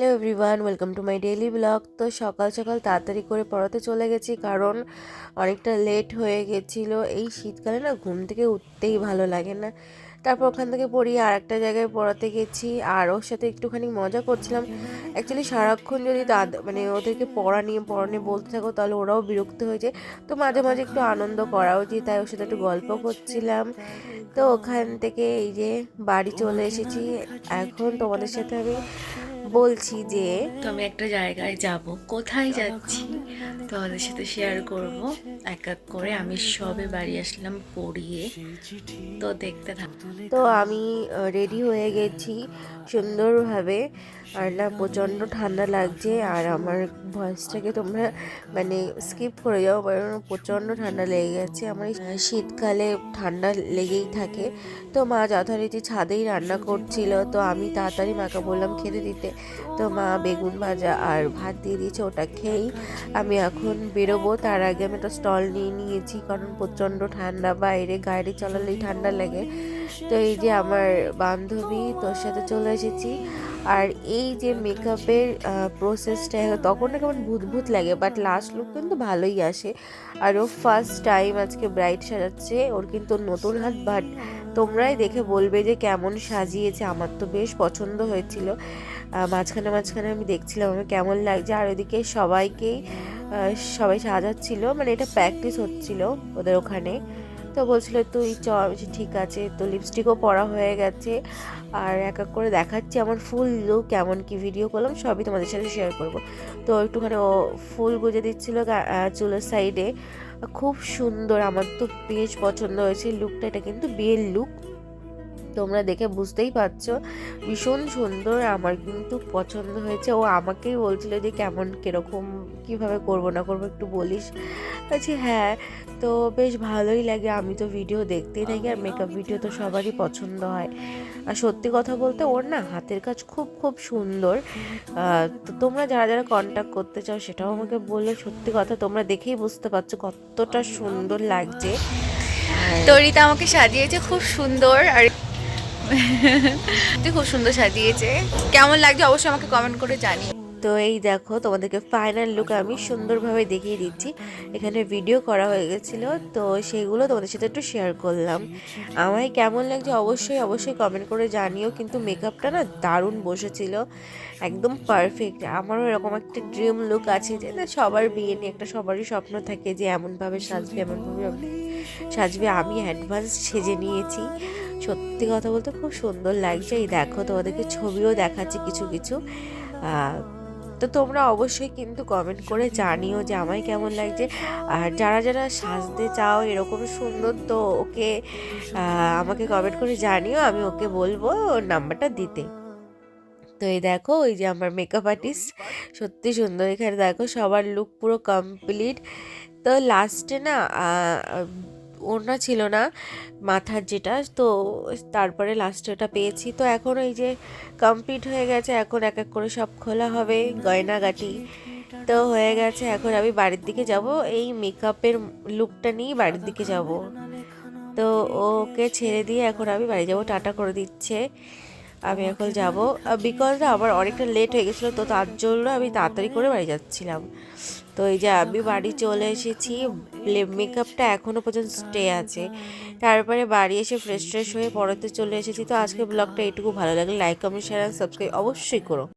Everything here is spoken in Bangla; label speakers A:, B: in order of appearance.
A: Hello everyone, welcome to my daily blog. তো সকাল সকাল তাড়াতাড়ি করে পড়াতে চলে গেছি কারণ অনেকটা লেট হয়ে গেছিল। এই শীতকালে না ঘুম থেকে উঠতেই ভালো লাগে না। তারপর ওখান থেকে পড়িয়ে আর একটা জায়গায় পড়াতে গেছি। আর ওর সাথে একটুখানি মজা করছিলাম। অ্যাকচুয়ালি সারাক্ষণ যদি দাদা মানে ওদেরকে পড়া নিয়ে পড়া নিয়ে বলতে থাকো, তাহলে ওরাও বিরক্ত হয়ে যায়। তো মাঝে মাঝে একটু আনন্দ করা উচিত, তাই ওর সাথে একটু গল্প করছিলাম। তো ওখান থেকে এই যে বাড়ি চলে এসেছি। এখন তোমাদের সাথে আমি বলছি যে
B: তো আমি একটা জায়গায় যাব। কোথায় যাচ্ছি? তোমাদের সাথে শেয়ার করব। এক এক করে আমি সবে বাড়ি আসলাম পড়িয়ে। তো দেখতে থাক।
A: তো আমি রেডি হয়ে গেছি সুন্দরভাবে। আর না প্রচণ্ড ঠান্ডা লাগছে আর আমার ভয়েসটাকে তোমরা মানে স্কিপ করে যাও, কারণ প্রচণ্ড ঠান্ডা লেগে গেছে। আমার শীতকালে ঠান্ডা লেগেই থাকে। তো মা যথারীতি ছাদেই রান্না করছিল। তো আমি তাড়াতাড়ি মাকে বললাম, খেতে দিতে। তো মা বেগুন ভাজা আর ভাত দিয়ে দিয়েছে, ওটা খেয়েই আমি এখন বেরোবো। তার আগে আমি একটা স্টল নিয়ে নিয়েছি, কারণ প্রচণ্ড ঠান্ডা, বাইরে গাড়ি চালালেই ঠান্ডা লাগে। তো এই যে আমার বান্ধবী, তোর সাথে চলে এসেছি। আর এই যে মেকআপের প্রসেসটা তখন না কেমন ভূত ভূত লাগে বাট লাস্ট লুক কিন্তু ভালোই আসে। আর ও ফার্স্ট টাইম আজকে ব্রাইট সাজাচ্ছে, ওর কিন্তু নতুন হাত বাট তোমরাই দেখে বলবে যে কেমন সাজিয়েছে, আমার তো বেশ পছন্দ হয়েছিল। মাঝখানে মাঝখানে আমি দেখছিলাম আমার কেমন লাগছে, আর ওইদিকে সবাইকেই সবাই সাজাচ্ছিল মানে এটা প্র্যাকটিস হচ্ছিল ওদের ওখানে। তো বলছিল, তুই চ ঠিক আছে। তো লিপস্টিকও পরা হয়ে গেছে। আর এক এক করে দেখাচ্ছি আমার ফুল লুক কেমন কি ভিডিও করলাম, সবই তোমাদের সাথে শেয়ার করব। তো একটুখানি ও ফুল গুঁজে দিচ্ছিল চুলের সাইডে খুব সুন্দর, আমার তো বেশ পছন্দ হয়েছে। লুকটা এটা কিন্তু বিয়ের লুক তোমরা দেখে বুঝতেই পারছ। ভীষণ সুন্দর আমার কিন্তু পছন্দ হয়েছে। ও আমাকেই বলছিল যে কেমন, কীরকম, কীভাবে করব না করব একটু বলিস। বলছি হ্যাঁ তো বেশ ভালোই লাগে। আমি তো ভিডিও দেখতেই থাকি আর মেকআপ ভিডিও তো সবারই পছন্দ হয়। আর সত্যি কথা বলতে ওর না হাতের কাজ খুব খুব সুন্দর। তো তোমরা যারা যারা কন্ট্যাক্ট করতে চাও সেটাও আমাকে বলল। সত্যি কথা তোমরা দেখেই বুঝতে পারছ কতটা সুন্দর লাগছে। আর-
B: তো রিতা আমাকে সাজিয়েছে, খুব সুন্দর। আর তুই খুব সুন্দর সাজিয়েছে। কেমন লাগছে অবশ্যই আমাকে কমেন্ট করে জানিয়ে
A: তো এই দেখো, তোমাদেরকে ফাইনাল লুক আমি সুন্দরভাবে দেখিয়ে দিচ্ছি। এখানে ভিডিও করা হয়ে গেছিল, তো সেগুলো তোমাদের সাথে একটু শেয়ার করলাম। আমায় কেমন লাগছে অবশ্যই অবশ্যই কমেন্ট করে জানিও, কিন্তু মেকআপটা না দারুণ বসেছিল, একদম পারফেক্ট আমারও এরকম একটা ড্রিম লুক আছে যে, না সবার বিয়ে নিয়ে একটা সবারই স্বপ্ন থাকে যে, এমনভাবে সাজবে এমনভাবে সাজবে। আমি অ্যাডভান্স সেজে নিয়েছি। সত্যি কথা বলতে খুব সুন্দর লাগছে। এই দেখো, তোমাদেরকে ছবিও দেখাচ্ছি কিছু কিছু। তো তোমরা অবশ্যই কিন্তু কমেন্ট করে জানিও যে আমায় কেমন লাগছে। আর যারা যারা সাজতে চাও এরকম সুন্দর, তো ওকে আমাকে কমেন্ট করে জানিও, আমি ওকে বলব ওর নাম্বারটা দিতে। তো এই দেখো ওই যে আমার মেকআপ আর্টিস্ট সত্যি সুন্দর। এখানে দেখো, সবার লুক পুরো কমপ্লিট তো লাস্টে না ওড়না ছিল না, মাথার যেটা, তো তারপরে লাস্টে ওটা পেয়েছি। তো এখন ওই যে কমপ্লিট হয়ে গেছে, এখন এক এক করে সব খোলা হবে, গয়নাগাটি তো হয়ে গেছে। এখন আমি বাড়ির দিকে যাব, এই মেকআপের লুকটা নিয়েই বাড়ির দিকে যাব। তো ওকে ছেড়ে দিয়ে এখন আমি বাড়ি যাব, টাটা করে দিচ্ছে। আমি এখন যাব। বিকজ আমার অনেকটা লেট হয়ে গেছিল, তো তার জন্য আমি তাড়াতাড়ি করে বাড়ি যাচ্ছিলাম। তো এই যে আমি বাড়ি চলে এসেছি মেকআপটা এখনও পর্যন্ত স্টে আছে। তারপরে বাড়ি এসে ফ্রেশ ফ্রেশ হয়ে পড়াতে চলে এসেছি, তো আজকে ব্লগটা এইটুকু। ভালো লাগে লাইক কমেন্ট শেয়ার সাবস্ক্রাইব অবশ্যই করো।